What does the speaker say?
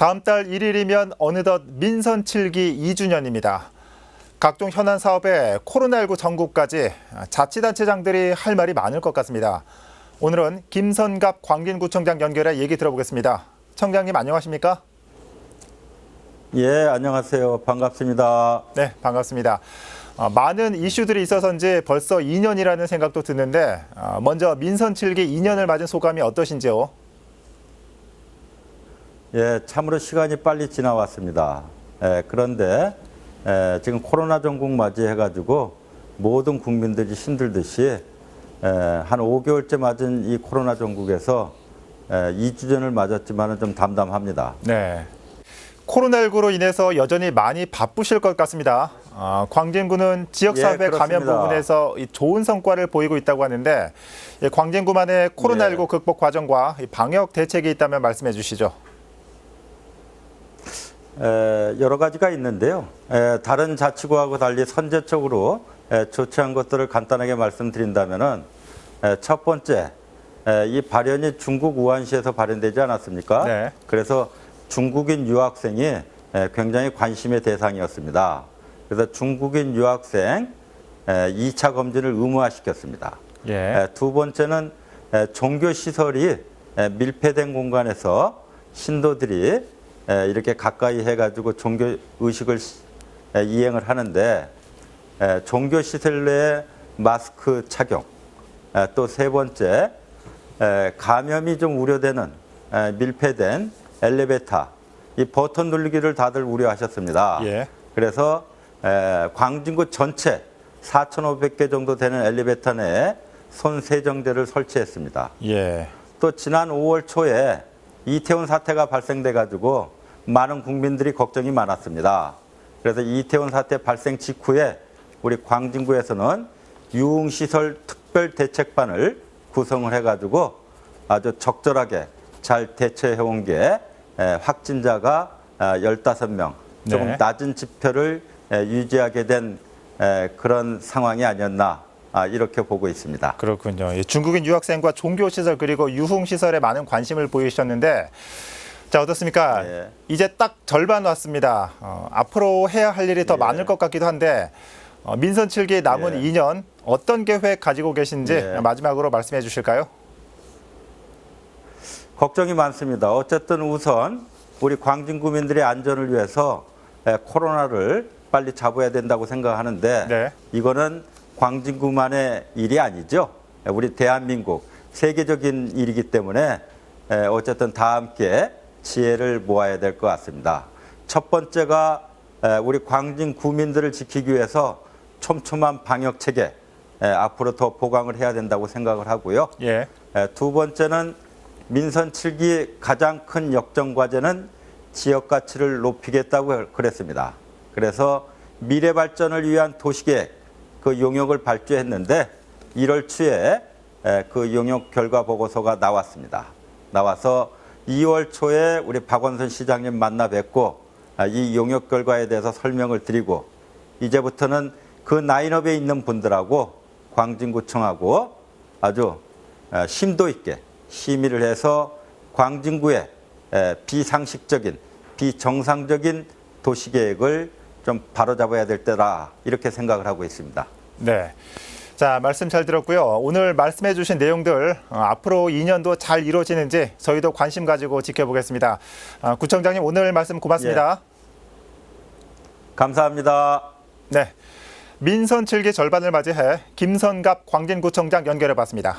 다음 달 1일이면 어느덧 민선 7기 2주년입니다. 각종 현안 사업에 코로나19 전국까지 자치단체장들이 할 말이 많을 것 같습니다. 오늘은 김선갑 광진구청장 연결해 얘기 들어보겠습니다. 청장님 안녕하십니까? 예, 안녕하세요. 반갑습니다. 네, 반갑습니다. 어, 많은 이슈들이 있어서인지 벌써 2년이라는 생각도 드는데 어, 먼저 민선 7기 2년을 맞은 소감이 어떠신지요? 예, 참으로 시간이 빨리 지나왔습니다. 예, 그런데 예, 지금 코로나 전국 맞이해가지고 모든 국민들이 힘들듯이 예, 한 5개월째 맞은 이 코로나 전국에서 예, 2주 전을 맞았지만은 좀 담담합니다. 네. 코로나19로 인해서 여전히 많이 바쁘실 것 같습니다. 어, 광진구는 지역사회 예, 감염 그렇습니다. 부분에서 이 좋은 성과를 보이고 있다고 하는데 예, 광진구만의 코로나19 예. 극복 과정과 이 방역 대책이 있다면 말씀해 주시죠. 에, 여러 가지가 있는데요. 에, 다른 자치구하고 달리 선제적으로 에, 조치한 것들을 간단하게 말씀드린다면은 에, 첫 번째 에, 이 발현이 중국 우한시에서 발현되지 않았습니까? 네. 그래서 중국인 유학생이 에, 굉장히 관심의 대상이었습니다. 그래서 중국인 유학생 에, 2차 검진을 의무화시켰습니다. 예. 에, 두 번째는 에, 종교 시설이 에, 밀폐된 공간에서 신도들이 에, 이렇게 가까이 해가지고 종교 의식을 이행을 하는데 에, 종교 시설 내에 마스크 착용 또 세 번째 에, 감염이 좀 우려되는 에, 밀폐된 엘리베이터 이 버튼 누르기를 다들 우려하셨습니다. 예. 그래서 에, 광진구 전체 4,500개 정도 되는 엘리베이터 내에 손 세정제를 설치했습니다. 예. 또 지난 5월 초에 이태원 사태가 발생돼 가지고 많은 국민들이 걱정이 많았습니다. 그래서 이태원 사태 발생 직후에 우리 광진구에서는 유흥시설 특별 대책반을 구성을 해 가지고 아주 적절하게 잘 대처해 온 게 확진자가 아, 15명 조금 네. 낮은 지표를 에, 유지하게 된 에, 그런 상황이 아니었나 아, 이렇게 보고 있습니다. 그렇군요. 이 중국인 유학생과 종교시설 그리고 유흥시설에 많은 관심을 보이셨는데 자 어떻습니까? 예. 이제 딱 절반 왔습니다. 어, 앞으로 해야 할 일이 더 예. 많을 것 같기도 한데 어, 민선 7기 남은 예. 2년 어떤 계획 가지고 계신지 예. 마지막으로 말씀해 주실까요? 걱정이 많습니다. 어쨌든 우선 우리 광진 구민들의 안전을 위해서 에, 코로나를 빨리 잡아야 된다고 생각하는데 네. 이거는 광진구만의 일이 아니죠. 에, 우리 대한민국 세계적인 일이기 때문에 에, 어쨌든 다 함께 지혜를 모아야 될 것 같습니다. 첫 번째가 에, 우리 광진 구민들을 지키기 위해서 촘촘한 방역 체계 에, 앞으로 더 보강을 해야 된다고 생각을 하고요. 예. 에, 두 번째는 민선 7기 가장 큰 역정 과제는 지역 가치를 높이겠다고 그랬습니다. 그래서 미래 발전을 위한 도시계획 그 용역을 발주했는데 1월 초에 에, 그 용역 결과 보고서가 나왔습니다. 나와서 2월 초에 우리 박원순 시장님 만나 뵙고 아, 이 용역 결과에 대해서 설명을 드리고 이제부터는 그 라인업에 있는 분들하고 광진구청하고 아주 에, 심도 있게 심의를 해서 광진구의 에, 비상식적인 비정상적인 도시계획을 좀 바로잡아야 될 때라 이렇게 생각을 하고 있습니다. 네. 자, 말씀 잘 들었고요. 오늘 말씀해 주신 내용들 어, 앞으로 2년도 잘 이루어지는지 저희도 관심 가지고 지켜보겠습니다. 아, 구청장님 오늘 말씀 고맙습니다. 감사합니다. 네. 민선 7기 절반을 맞이해 김선갑 광진구청장 연결해 봤습니다.